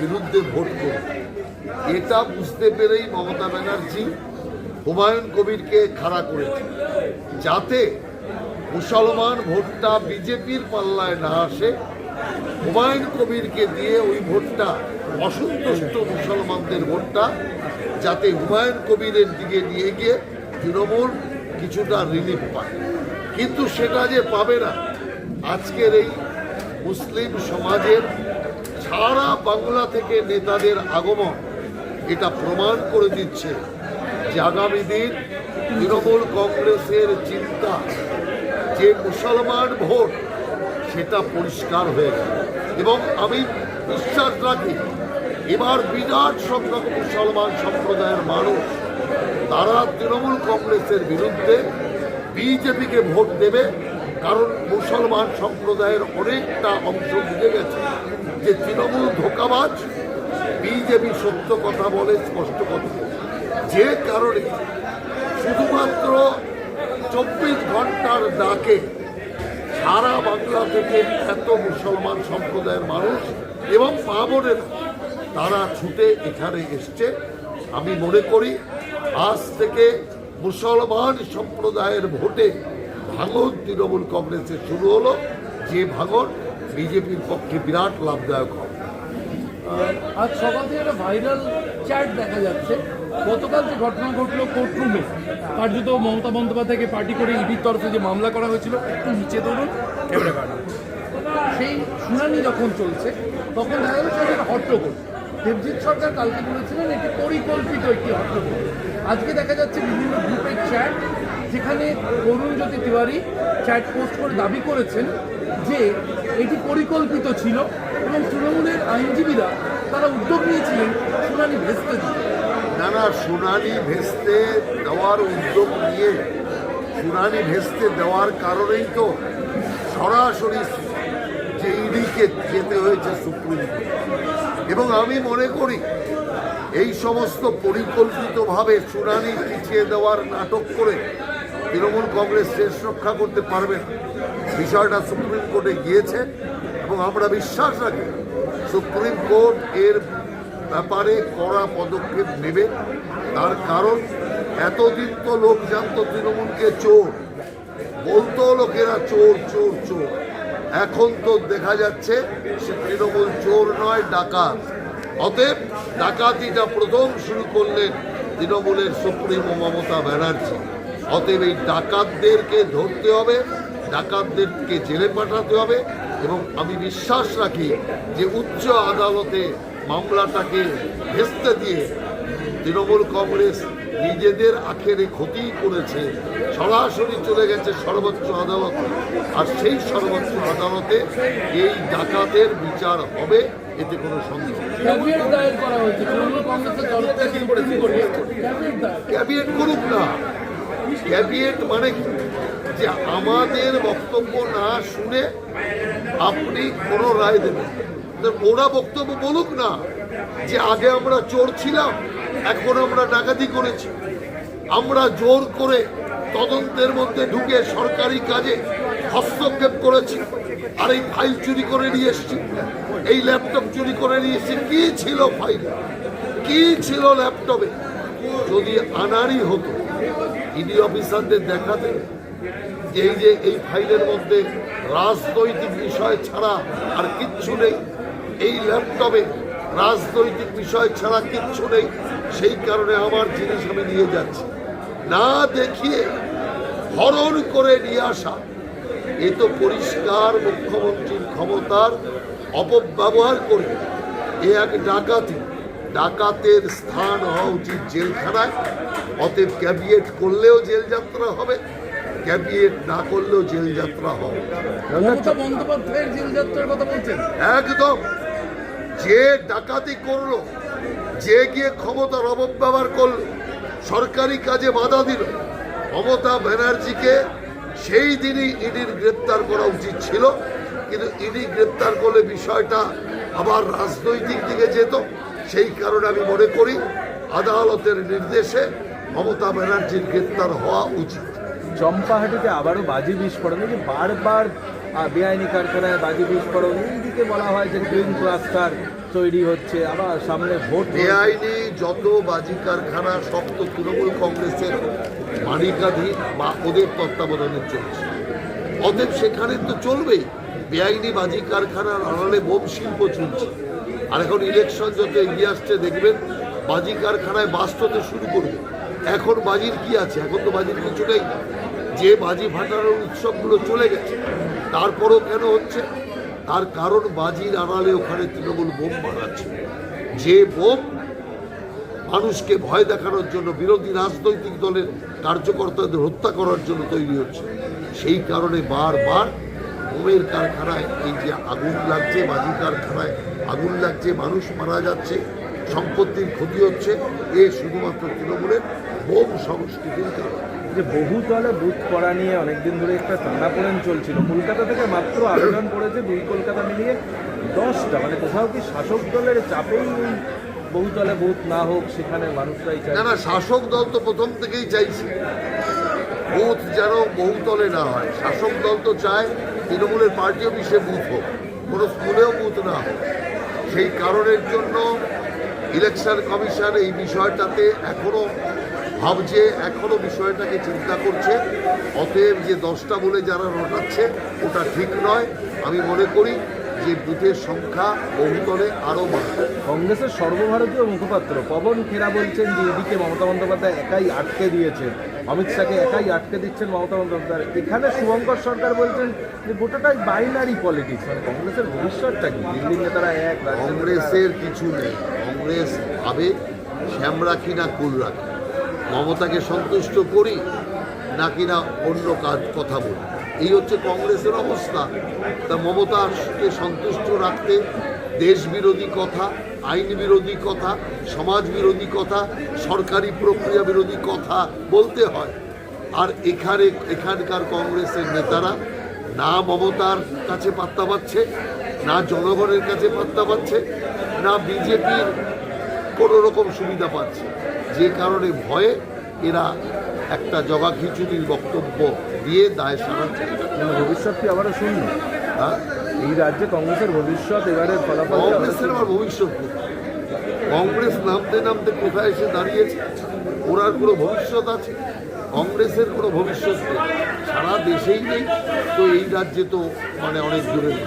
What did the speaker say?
বিরুদ্ধে ভোট করবে এটা বুঝতে পেরেই মমতা ব্যানার্জি হুমায়ুন কবিরকে খাড়া করেছে যাতে মুসলমান ভোটটা বিজেপির পাল্লায় না আসে, হুমায়ুন কবিরকে দিয়ে ওই ভোটটা, অসন্তুষ্ট মুসলমানদের ভোটটা, যাতে হুমায়ুন কবিরের দিকে নিয়ে গিয়ে তৃণমূল কিছুটা রিলিফ পায়। কিন্তু সেটা যে পাবে না, আজকের এই মুসলিম সমাজের সারা বাংলা থেকে নেতাদের আগমন, এটা প্রমাণ করে দিচ্ছে যে আগামী দিন তৃণমূল কংগ্রেসের চিন্তা, যে মুসলমান ভোট, সেটা পরিষ্কার হয়ে গেল। এবং আমি বিশ্বাস রাখি, এবার বিরাট সংখ্যক মুসলমান সম্প্রদায়ের মানুষ, তারা তৃণমূল কংগ্রেসের বিরুদ্ধে বিজেপিকে ভোট দেবে কারণ মুসলমান সম্প্রদায়ের অনেকটা অংশ বুঝে গেছে যে তৃণমূল ধোকাবাজ বিজেপি সত্য কথা বলে স্পষ্ট কথা। যে কারণে শুধুমাত্র চব্বিশ ঘণ্টার ডাকে সারা বাংলা থেকে এত মুসলমান সম্প্রদায়ের মানুষ এবং মা বোনেরা, তারা ছুটে এখানে এসছে। আমি মনে করি, আজ থেকে মুসলমান সম্প্রদায়ের ভোটে ভাঙন তৃণমূল কংগ্রেসের শুরু হলো, যে ভাঙন বিজেপির পক্ষে বিরাট লাভদায়ক হবে। আজ সকাল থেকে একটা ভাইরাল চ্যাট দেখা যাচ্ছে। গতকাল যে ঘটনা ঘটলো কোর্টরুমে, কার্যত মমতা বন্দ্যোপাধ্যায়কে পার্টি করে ইডির তরফে যে মামলা করা হয়েছিল, একটু নিচে ধরুন সেই শুনানি যখন চলছে, তখন দেখা গেল একটা হট্টগোল। দেবজিৎ সরকার কালকে বলেছিলেন, এটি পরিকল্পিত একটি হট্টগোল। আজকে দেখা যাচ্ছে বিভিন্ন গ্রুপের চ্যাট যেখানে অরুণজ্যোতি তিওয়ারি চ্যাট পোস্ট করে দাবি করেছেন যে এটি পরিকল্পিত ছিল এবং তৃণমূলের আইনজীবীরা তারা উদ্যোগ নিয়েছিলেন শুনানি ভেস্তে না না, শুনানি ভেস্তে দেওয়ার উদ্যোগ নিয়ে, শুনানি ভেস্তে দেওয়ার কারণেই তো সরাসরি যে ইডিকে যেতে হয়েছে সুপ্রিম এবং আমি মনে করি, এই সমস্ত পরিকল্পিতভাবে শুনানি পিছিয়ে দেওয়ার নাটক করে তৃণমূল কংগ্রেস শেষ রক্ষা করতে পারবে না। বিষয়টা সুপ্রিম কোর্টে গিয়েছে এবং আমরা বিশ্বাস রাখি সুপ্রিম কোর্ট এর ব্যাপারে কড়া পদক্ষেপ নেবে। তার কারণ, এতদিন তো লোক জানতো তৃণমূলকে চোর। বলতো লোকেরা চোর চোর চোর। এখন তো দেখা যাচ্ছে সে তৃণমূল চোর নয়, ডাকাত। অতএব ডাকাতিটা প্রথম শুরু করলেন তৃণমূলের সুপ্রিমো মমতা ব্যানার্জি। অতএব এই ডাকাতদেরকে ধরতে হবে ডাকাতদেরকে জেলে পাঠাতে হবে এবং আমি বিশ্বাস রাখি যে উচ্চ আদালতে মামলাটাকে ভেস্তে দিয়ে তৃণমূল কংগ্রেস নিজেদের আখেরে ক্ষতি করেছে সরাসরি চলে গেছে সর্বোচ্চ আদালতে। আর সেই সর্বোচ্চ আদালতে এই ডাকাতের বিচার হবে এতে কোনো সন্দেহ ক্যাবিনেট করুক না। ক্যাবিনেট মানে কি? যে আমাদের বক্তব্য না শুনে আপনি কোনো রায় দেবেন ওরা বক্তব্য বলুক না, যে আগে আমরা চোর ছিলাম, এখন আমরা ডাকাতি করেছি। আমরা জোর করে তদন্তের মধ্যে ঢুকে সরকারি কাজে হস্তক্ষেপ করেছি। আর এই ফাইল চুরি করে নিয়ে এসছি। এই ল্যাপটপ চুরি করে নিয়ে এসছি। কি ছিল ফাইলে? কি ছিল ল্যাপটপে? যদি আনারই হতো ইডি অফিসারদের দেখাতে এই যে এই ফাইলের মধ্যে রাজনৈতিক বিষয় ছাড়া আর কিচ্ছু নেই, এই ল্যাপটপে রাজনৈতিক বিষয় ছাড়া কিচ্ছু নেই, সেই কারণে আমার জিনিস আমি নিয়ে যাচ্ছি। না দেখিয়ে হরণ করে নিয়ে আসা, এ তো পরিষ্কার মুখ্যমন্ত্রীর ক্ষমতার অপব্যবহার করে, এ এক ডাকাতি। ডাকাতের স্থান হওয়া উচিত জেলখানায়। অতএব ক্যাবিয়েট করলেও জেল যাত্রা হবে ক্যাবিয়েট না করলেও জেল যাত্রা হবে জেলযাত্রার কথা বলছেন? একদম। যে ডাকাতি করল যে গিয়ে ক্ষমতার অপব্যবহার করল সরকারি কাজে বাধা দিল মমতা ব্যানার্জিকে সেই দিনই ইডির গ্রেপ্তার করা উচিত ছিল। কিন্তু ইডি গ্রেপ্তার করলে বিষয়টা আবার রাজনৈতিক দিকে যেত। সেই কারণে আমি মনে করি আদালতের নির্দেশে মমতা ব্যানার্জির গ্রেপ্তার হওয়া উচিত। চম্পাহাটিতে আবারও বাজি বিস্ফোরণ। যে বারবার বেআইনি কারখানায় বাজি বিস্ফোরণ এইদিকে বলা হয় যে গ্রিন ক্লাস্টার তৈরি হচ্ছে। আবার সামনে ভোট বেআইনি যত বাজি কারখানা সব তো তৃণমূল কংগ্রেসের মালিকাধীন বা ওদের তত্ত্বাবধানে চলছে। অতএব সেখানে তো চলবেই। বেআইনি বাজি কারখানার আড়ালে বোম শিল্প চলছে আর এখন ইলেকশন যত এগিয়ে আসছে, দেখবেন বাজি কারখানায় বাস্ততে শুরু করবে। এখন বাজির কি আছে? এখন তো বাজির কিছু নেই। যে বাজি ফাটানোর উৎসবগুলো চলে গেছে, তারপরও কেন হচ্ছে? তার কারণ বাজির আড়ালে ওখানে তৃণমূল বোম বানাচ্ছে। যে বোম মানুষকে ভয় দেখানোর জন্য, বিরোধী রাজনৈতিক দলের কার্যকর্তাদের হত্যা করার জন্য তৈরি হচ্ছে, সেই কারণে বারবার বোমের কারখানায় এই যে আগুন লাগছে, বাজি কারখানায় আগুন লাগছে মানুষ মারা যাচ্ছে সম্পত্তির ক্ষতি হচ্ছে এ শুধুমাত্র তৃণমূলের বোম সংস্কৃতির কারণে। যে বহু দলে বুথ করা নিয়ে অনেকদিন ধরে একটা টানাপোড়েন চলছিল। কলকাতা থেকে মাত্র আবেদন করেছে দুই কলকাতা মিলিয়ে দশটা। মানে কোথাও কি শাসক দলের চাপেই এই বহু দলে বুথ না হোক সেখানে মানুষরাই না না শাসক দল তো প্রথম থেকেই চাইছে। বুথ যেন বহুতলে না হয়। শাসক দল তো চায় তৃণমূলের পার্টি অফিসে বুথ হোক। কোনো স্কুলেও বুথ না হোক। সেই কারণের জন্য ইলেকশন কমিশন এই বিষয়টাতে এখনও ভাবছে এখনও বিষয়টাকে চিন্তা করছে। অতএব যে দশটা বলে যারা রটাচ্ছে, ওটা ঠিক নয়। আমি মনে করি যে বুথের সংখ্যা বহুতলে আরও বাড়বে কংগ্রেসের সর্বভারতীয় মুখপাত্র পবন খেরা বলছেন যে এদিকে মমতা বন্দ্যোপাধ্যায় একাই আটকে দিয়েছেন। অমিত শাহকে একাই আটকে দিচ্ছেন মমতা বন্দ্যোপাধ্যায়। এখানে শুভঙ্কর সরকার বলছেন যে গোটাটাই বাইনারি পলিটিক্স মানে কংগ্রেসের ভবিষ্যৎটা কি? দিল্লির নেতারা এক। কংগ্রেসের কিছু নেই। কংগ্রেস ভাবে শ্যাম রাখি না কুল রাখি। মমতাকে সন্তুষ্ট করি না কিনা অন্য কাজ কথা বলি? এই হচ্ছে কংগ্রেসের অবস্থা। তা মমতাকে সন্তুষ্ট রাখতে দেশ বিরোধী কথা আইন বিরোধী কথা সমাজ বিরোধী কথা, সরকারি প্রক্রিয়া বিরোধী কথা বলতে হয়। আর এখানে, এখানকার কংগ্রেসের নেতারা না মমতার কাছে পাত্তা পাচ্ছে, না জনগণের কাছে পাত্তা পাচ্ছে, না বিজেপির কোনো রকম সুবিধা পাচ্ছে। যে কারণে ভয়ে এরা একটা জগা খিচুড়ির বক্তব্য দিয়ে দায় সারাচ্ছে মানে ভবিষ্যৎ কি আবারও শূন্য? হ্যাঁ? এই রাজ্যে কংগ্রেসের ভবিষ্যৎ ফলাফল কংগ্রেসের? আবার ভবিষ্যৎ কংগ্রেস নামতে নামতে কোথায় এসে দাঁড়িয়েছে? ওনার কোনো ভবিষ্যৎ আছে? কংগ্রেসের কোনো ভবিষ্যৎ নেই। সারা দেশেই নেই। তো এই রাজ্যে তো মানে অনেক দূরে নেই।